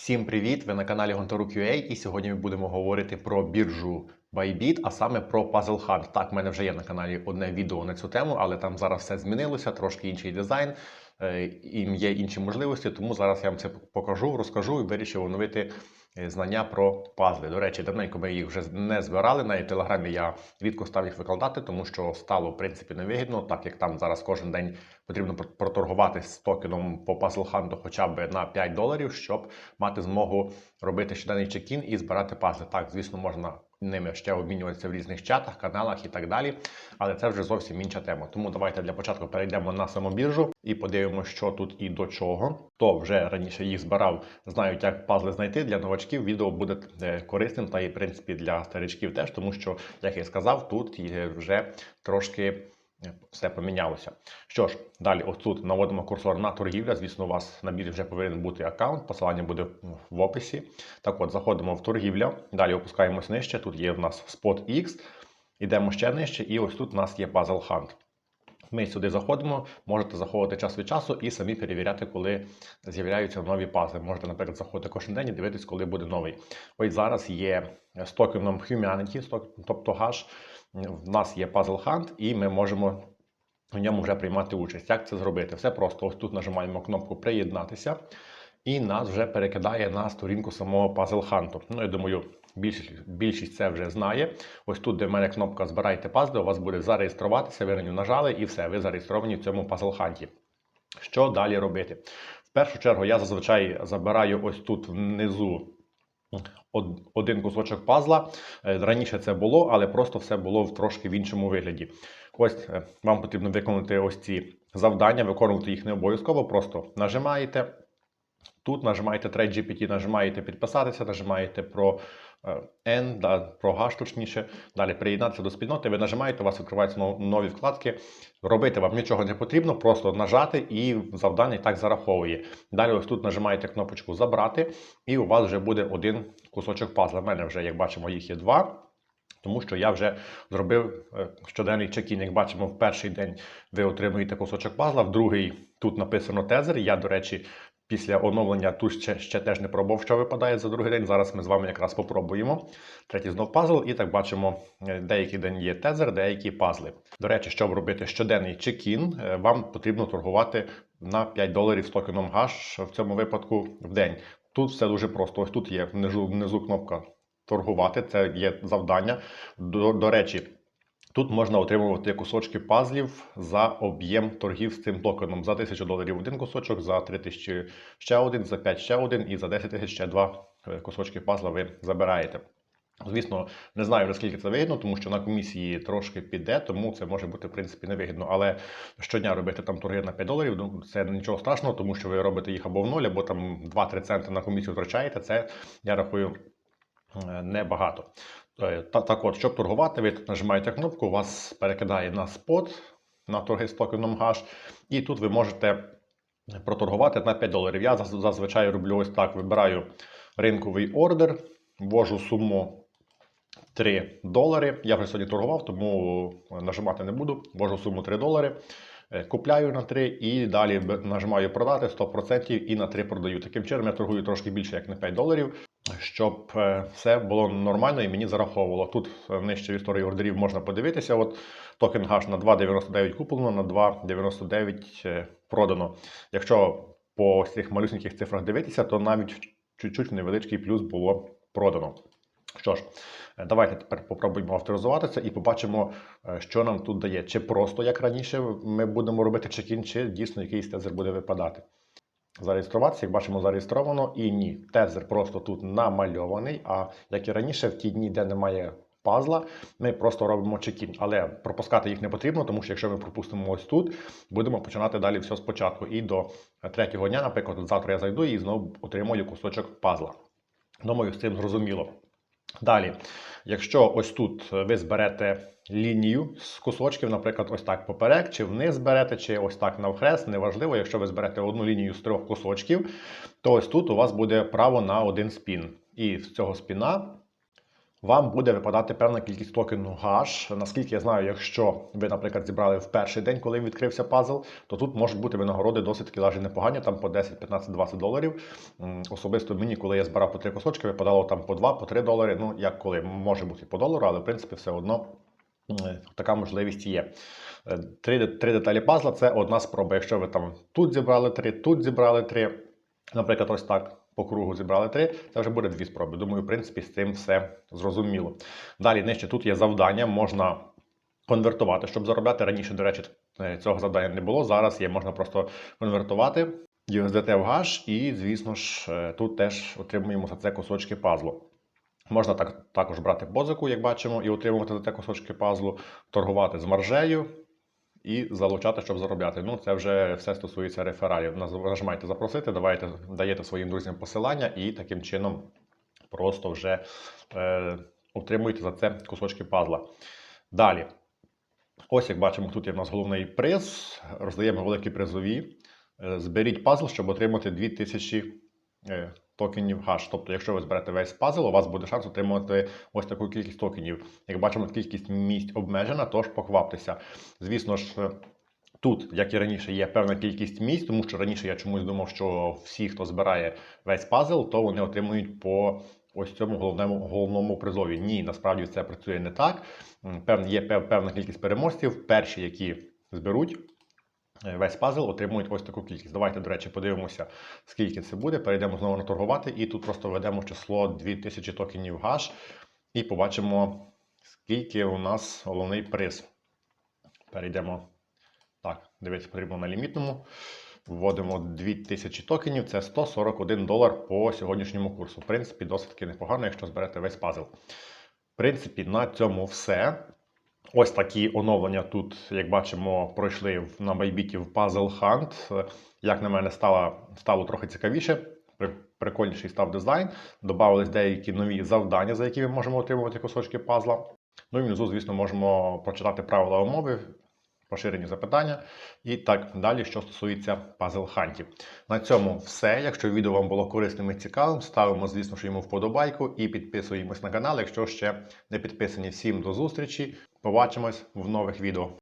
Всім привіт! Ви на каналі Гонтарук.ua і сьогодні ми будемо говорити про біржу Bybit, а саме про Puzzle Hunt. Так, в мене вже є на каналі одне відео на цю тему, але там зараз все змінилося, трошки інший дизайн, їм і є інші можливості, тому зараз я вам це покажу, розкажу і вирішив оновити е, знання про пазли. До речі, давненько ми їх вже не збирали. В телеграмі я рідко став їх викладати, тому що стало в принципі невигідно, так як там зараз кожен день потрібно пр- проторгувати з токеном по Puzzle Hunt хоча б на 5 доларів, щоб мати змогу робити щоденний чекін і збирати пазли. Так, звісно, можна ними ще обмінюватися в різних чатах, каналах і так далі. Але це вже зовсім інша тема. Тому давайте для початку перейдемо на саму біржу і подивимося, що тут і до чого. Хто вже раніше їх збирав, знають, як пазли знайти. Для новачків відео буде е, корисним та і в принципі для старичків теж, тому що, як я сказав, тут вже трошки. е, Все помінялося. Що ж, далі, ось тут наводимо курсор на торгівля. Звісно, у вас на біржі вже повинен бути аккаунт, посилання буде в описі. Так от, заходимо в торгівля, далі опускаємось нижче. Тут є в нас Spot X, йдемо ще нижче, і ось тут у нас є Puzzle Hunt. Ми сюди заходимо, можете заходити час від часу і самі перевіряти, коли з'являються нові пазли. Можете, наприклад, заходити кожен день і дивитись, коли буде новий. Ось зараз є з токеном Humanity, тобто Hash. В нас є Puzzle Hunt, і ми можемо в ньому вже приймати участь. Як це зробити? Все просто ось тут нажимаємо кнопку Приєднатися, і нас вже перекидає на сторінку самого Puzzle Hunt. Ну, я думаю, більшість, більшість це вже знає. Ось тут, де в мене кнопка Збирайте пазли, у вас буде зареєструватися, ви на нього нажали, і все, ви зареєстровані в цьому Hunt. Що далі робити? В першу чергу я зазвичай забираю ось тут внизу один кусочок пазла. Е, Раніше це було, але просто все було в трошки в іншому вигляді. Ось е, вам потрібно виконати ось ці завдання, виконувати їх не обов'язково, просто нажимаєте. Тут нажимаєте Trade GPT, нажимаєте підписатися, нажимаєте про N, да, про точніше. Далі приєднатися до спільноти. Ви нажимаєте, у вас відкриваються нові вкладки. Робити вам нічого не потрібно, просто нажати і завдання так зараховує. Далі ось тут нажимаєте кнопочку Забрати, і у вас вже буде один кусочок пазла. У мене вже, як бачимо, їх є два. Тому що я вже зробив е, щоденний чекін. Як бачимо, в перший день ви отримуєте кусочок пазла, в другий тут написано тезер. Я, до речі, після оновлення тут ще, ще теж не пробував, що випадає за другий день. Зараз ми з вами якраз попробуємо. Третій знов пазл, і так бачимо, е, деякий день є тезер, деякі пазли. До речі, щоб робити щоденний чекін, е, вам потрібно торгувати на 5 доларів з токеном Hash в цьому випадку в день. Тут все дуже просто. Ось тут є внизу, внизу кнопка торгувати, це є завдання. До, до речі, тут можна отримувати кусочки пазлів за об'єм торгів з цим токеном. За 1000 доларів один кусочок, за 3000 ще один, за 5 ще один і за 10 тисяч ще два е, кусочки пазла ви забираєте. Звісно, не знаю наскільки це вигідно, тому що на комісії трошки піде, тому це може бути в принципі невигідно. Але щодня робити там торги на 5 доларів, ну це нічого страшного, тому що ви робите їх або в ноль, або там 2-3 центи на комісію втрачаєте. Це я рахую е, небагато. Е, так от, щоб торгувати, ви нажимаєте кнопку, вас перекидає на спот на торги з токеном Hash, і тут ви можете проторгувати на 5 доларів. Я зазвичай роблю ось так: вибираю ринковий ордер, ввожу суму 3 долари. Я вже сьогодні торгував, тому нажимати не буду. Ввожу суму 3 долари. е, Купляю на 3 і далі нажимаю продати 100% і на 3 продаю. Таким чином я торгую трошки більше, як на 5 доларів, щоб е, все було нормально і мені зараховувало. Тут е, нижче в історії ордерів можна подивитися. От токен Hash на 2,99 куплено, на 2,99 е, продано. Якщо по цих малюсеньких цифрах дивитися, то навіть чуть-чуть невеличкий плюс було продано. Що ж, давайте тепер попробуємо авторизуватися і побачимо, що нам тут дає. Чи просто як раніше ми будемо робити чекін, чи дійсно якийсь тезер буде випадати. Зареєструватися, як бачимо, зареєстровано і ні. Тезер просто тут намальований. А як і раніше, в ті дні, де немає пазла, ми просто робимо чекін. Але пропускати їх не потрібно, тому що якщо ми пропустимо ось тут, будемо починати далі все спочатку. І до третього дня, наприклад, завтра я зайду і знову отримую кусочок пазла. Думаю, з цим зрозуміло. Далі, якщо ось тут ви зберете лінію з кусочків, наприклад, ось так поперек, чи вниз берете, чи ось так навхрест, неважливо, якщо ви зберете одну лінію з трьох кусочків, то ось тут у вас буде право на один спін. І з цього спіна вам буде випадати певна кількість токену гаш. Наскільки я знаю, якщо ви, наприклад, зібрали в перший день, коли відкрився пазл, то тут можуть бути винагороди досить таки навіть непогані, там по 10, 15, 20 доларів. Особисто мені, коли я збирав по три кусочки, випадало там по 2, по 3 долари. Ну, як коли, може бути по долару, але в принципі все одно така можливість є. Е, Три, три деталі пазла це одна спроба. Якщо ви там тут зібрали три, тут зібрали три, наприклад, ось так по кругу зібрали три, це вже буде дві спроби. Думаю, в принципі, з цим все зрозуміло. Далі нижче тут є завдання, можна конвертувати, щоб заробляти. Раніше, до речі, е, цього завдання не було. Зараз є, можна просто конвертувати USDT в гаш, і, звісно ж, е, тут теж отримуємо за це кусочки пазлу. Можна так, також брати позику, як бачимо, і отримувати за це кусочки пазлу, торгувати з маржею і залучати, щоб заробляти. Ну, це вже все стосується рефералів. Нажимайте запросити, давайте, даєте своїм друзям посилання і таким чином просто вже е, отримуєте за це кусочки пазла. Далі. Ось як бачимо, тут є в нас головний приз. Роздаємо великі призові. Е, Зберіть пазл, щоб отримати 2000 е, токенів гаш. Тобто, якщо ви зберете весь пазл, у вас буде шанс отримати ось таку кількість токенів. Як бачимо, кількість місць обмежена, тож покваптеся. Звісно ж, тут, як і раніше, є певна кількість місць, тому що раніше я чомусь думав, що всі, хто збирає весь пазл, то вони отримують по ось цьому головному головному призові. Ні, насправді це працює не так. Певна є пев- певна кількість переможців. Перші, які зберуть весь пазл, отримують ось таку кількість. Давайте, до речі, подивимося, скільки це буде. Перейдемо знову на торгувати, і тут просто введемо число 2000 токенів гаш і побачимо, скільки у нас головний приз. Перейдемо. Так, дивіться, потрібно на лімітному. Вводимо 2000 токенів, це 141 долар по сьогоднішньому курсу. В принципі, досить таки непогано, якщо зберете весь пазл. В принципі, на цьому все. Ось такі оновлення тут, як бачимо, пройшли на Байбіті в Puzzle Hunt. Як на мене, стало, стало трохи цікавіше. Прикольніший став дизайн. Добавились деякі нові завдання, за які ми можемо отримувати кусочки пазла. Ну і внизу, звісно, можемо прочитати правила умови, поширені запитання і так далі, що стосується пазл хантів. На цьому все. Якщо відео вам було корисним і цікавим, ставимо, звісно ж, йому вподобайку і підписуємось на канал, якщо ще не підписані. Всім до зустрічі. Побачимось в нових відео.